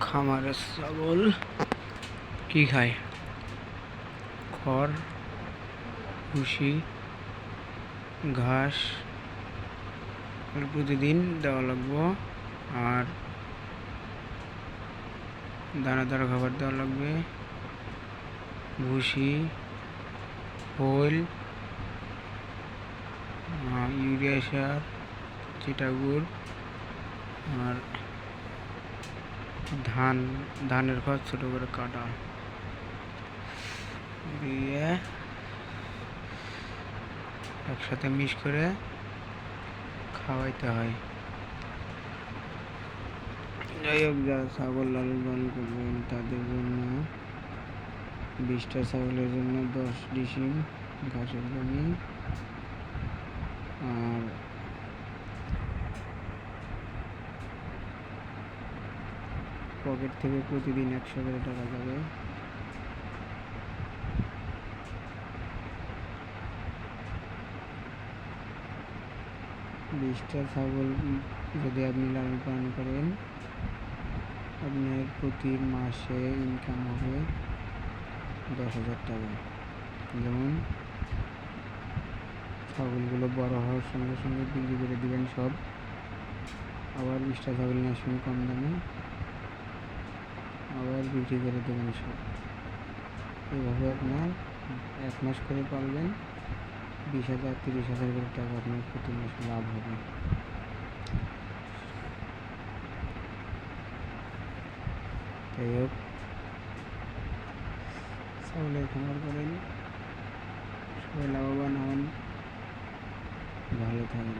খামারের ছাগল। কি খায়? খড়, ভুসি, ঘাস। প্রতিদিন দেওয়া লাগবো। আর দানাদার খাবার দেওয়া লাগবে। ভুসি হোল ইউরিয়া সার, চিটাগুড়। আর ধান, ধানের ঘর ছোট করে কাটা। দিয়ে একসাথে মিশ করে খাওয়াইতে হয়। যাই হোক, যারা ছাগল লালন পালন করবেন, তাদের জন্য বিশটা ছাগলের জন্য দশ ডিসিম ঘাসের জমি। আর পকেট থেকে প্রতিদিন একশো করে টাকা যাবে। বিশটা ছাগল, যদি আপনি লালন পালন করেন, আপনার প্রতি মাসে ইনকাম হবে দশ হাজার টাকা। যেমন ছাগলগুলো বড় হওয়ার সঙ্গে সঙ্গে বিক্রি করে দিবেন সব। আবার বিশটা ছাগল নিয়ে আসবেন কম দামে। বিক্রি করে দেবেন সব। এইভাবে আপনার এক মাস করে পারবেন বিশ হাজার, তিরিশ হাজার করে টাকা আপনার প্রতি মাসে লাভ হবে। যাই হোক ছাগলের খামার করেন, সবাই লাভবান হন। ভালো থাকেন।